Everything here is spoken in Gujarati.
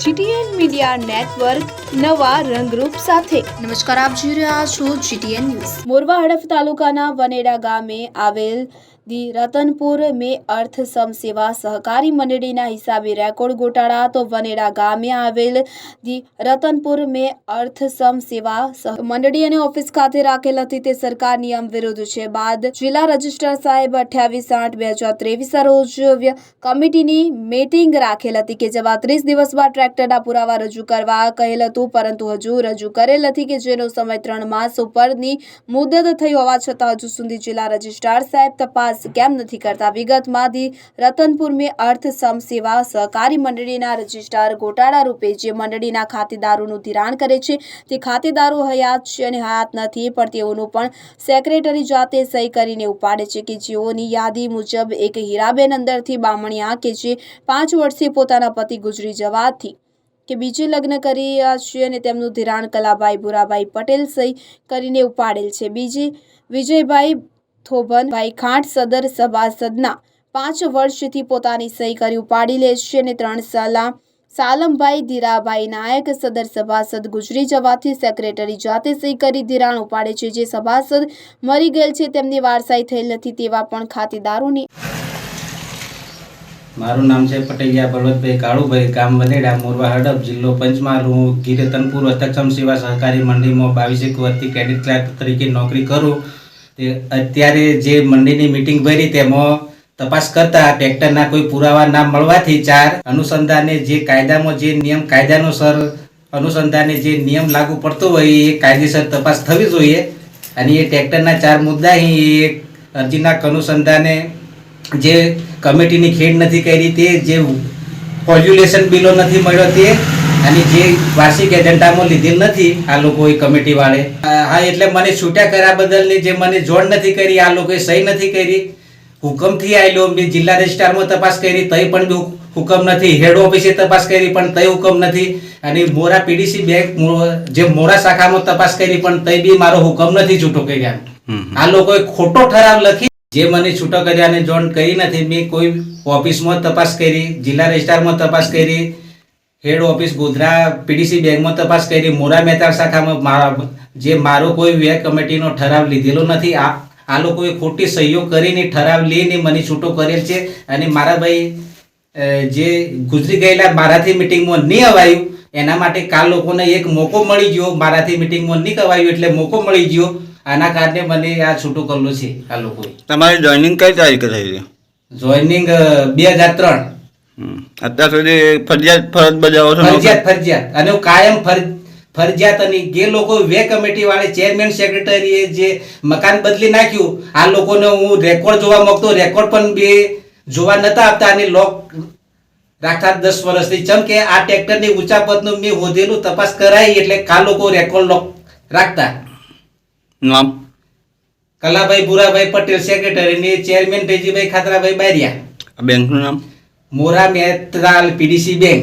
જીટીએન મીડિયા નેટવર્ક નવા રંગરૂપ સાથે. નમસ્કાર આપ જોઈ રહ્યા છો જીટીએન ન્યૂઝ. મોરવા હડફ તાલુકાના વનેડા ગામે આવેલ દી રતનપુર મે અર્થ સમ સેવા સહકારી મંડળીના હિસાબે રેકોર્ડ ગોટાળા તો વનેડા ગામે આવેલ દી રતનપુર મે અર્થ સમ સેવા સહ મંડળી અને ઓફિસ ખાતે રાખેલ હતી. તે સરકાર નિયમ વિરુદ્ધ છે. બાદ જિલ્લા રજિસ્ટ્રાર સાહેબ અઠ્યાવીસ આઠ બે હજાર ત્રેવીસ રોજ કમિટીની મીટિંગ રાખેલ હતી કે જેમાં ત્રીસ દિવસ બાદ ટ્રેક્ટરના પુરાવા રજૂ કરવા કહેલ હતું. પરંતુ હજુ રજૂ કરેલ નથી કે જેનો સમય ત્રણ માસ ઉપરની મુદત થઈ હોવા છતાં હજુ સુધી જિલ્લા રજિસ્ટ્રાર સાહેબ તપાસ કેમ નથી કરતા? વિગતમાં દી રતનપુર મેં અર્થ સમ સેવા સહકારી મંડળીના રજિસ્ટ્રાર ગોટાળા રૂપે જે મંડળીના ખાતેદારોનું ધિરાણ કરે છે, તે ખાતેદારો હયાત છે અને હયાત નથી, પણ તેઓનું પણ સેક્રેટરી જાતે સહી કરીને ઉપાડે છે કે જેઓની યાદી મુજબ એક હીરાબેન અંદરથી બામણિયા કે જે પાંચ વર્ષથી પોતાના પતિ ગુજરી જવાથી કે બીજે લગ્ન કરી છે અને તેમનું ધિરાણ કલાભાઈ ભુરાભાઈ પટેલ સહી કરીને ઉપાડેલ છે. બીજી વિજયભાઈ થોભનભાઈ ખાંટ સદર સભાસદના પાંચ વર્ષથી પોતાની સહી કરી ઉપાડી લે છે અને ત્રણ સાલા સાલમભાઈ ધીરાભાઈ નાયક સદર સભાસદ ગુજરી જવાથી સેક્રેટરી જાતે સહી કરી ધિરાણ ઉપાડે છે. જે સભાસદ મરી ગયેલ છે તેમની વારસાઈ થયેલ નથી તેવા પણ ખાતેદારોની મારું નામ છે પટેલિયા બળવંતભાઈ કાળુભાઈ. ગામ વનેડા મોરવા, હડપ જિલ્લો પંચમહાલ. હું ગિરેતનપુર અધ્યક્ષમ સેવા સહકારી મંડળીમાં બાવીસેક વર્ષથી ક્રેડિટ ક્લાર્ક તરીકે નોકરી કરું. અત્યારે જે મંડળીની મિટિંગ ભરી તેમાં તપાસ કરતા ટ્રેક્ટરના કોઈ પુરાવા ના મળવાથી ચાર અનુસંધાને જે કાયદામાં જે નિયમ કાયદાનુસાર અનુસંધાને જે નિયમ લાગુ પડતો હોય એ કાયદેસર તપાસ થવી જોઈએ. અને એ ટ્રેક્ટરના ચાર મુદ્દા એ અરજીના અનુસંધાને જે કમિટીની ખેડ નથી કરી તે, જે પોલ્યુલેશન બિલો નથી મળ્યો તે અને જે વાર્ષિક એજન્ડામાં લીધેલ નથી આ લોકોએ કમિટી વાળે. હા એટલે મને છૂટ્યા કર્યા બદલની જે મને જોડ નથી કરી આ લોકોએ સહી નથી કરી. હુકમથી આવેલો મેં જિલ્લા રજિસ્ટ્રારમાં તપાસ કરી તઈ પણ હુકમ નથી. હેડ ઓફિસે તપાસ કરી પણ તઈ હુકમ નથી. અને મોરા પીડીસી બેંક જે મોરા શાખામાં તપાસ કરી પણ તઈ બી મારો હુકમ નથી છૂટો કર્યા. આ લોકોએ ખોટો ઠરાવ લખી જે મને છૂટો કર્યા અને જોડ કરી નથી મેં કોઈ ઓફિસમાં તપાસ કરી જિલ્લા રજિસ્ટ્રારમાં તપાસ કરી હેડ ઓફિસ ગોધરા પીડીસી બેંકમાં તપાસ કરી. મોરા મહેતા શાખામાં મારા જે મારો કોઈ વ્યય કમિટીનો ઠરાવ લીધેલો નથી. આ આ લોકોએ ખોટી સહયોગ કરીને ઠરાવ લઈને મને છૂટો કરેલ છે અને મારા ભાઈ જે ગુજરી ગયેલા મારાથી મિટિંગમાં નહીં અવાયું એના માટે કાલ લોકોને એક મોકો મળી ગયો. મારાથી મિટિંગમાં નહીં કવાયું એટલે મોકો મળી ગયો. આના કારણે મને આ છૂટો કરેલો છે આ લોકોએ. તમારી જોઈનિંગ કઈ તારીખે થઈ જોઈનિંગ બે હજાર ત્રણ. અત્યાર સુધી ફરજિયાત ફરજ બજાવો છો ફરજિયાત ફરજિયાત. અને કાયમ ફર ફરજિયાત અને જે લોકો વે કમિટી વાળે ચેરમેન સેક્રેટરીએ જે મકાન બદલી નાખ્યું આ લોકોને હું રેકોર્ડ જોવા માંગતો રેકોર્ડ પણ બે જોવા નતા આપતા અને લોક રાખતા દસ વર્ષથી. ચમ કે આ ટ્રેક્ટરની ઊંચા પદનું મેં હોધેલું તપાસ કરાઈ એટલે કા લોકો રેકોર્ડ લોક રાખતા. નામ? કલાભાઈ ભુરાભાઈ પટેલ સેક્રેટરી ને ચેરમેન ભેજીભાઈ ખાતરાભાઈ બારિયા. બેંકનું નામ? મોરા મહેત્રાલ પીડીસી બેંક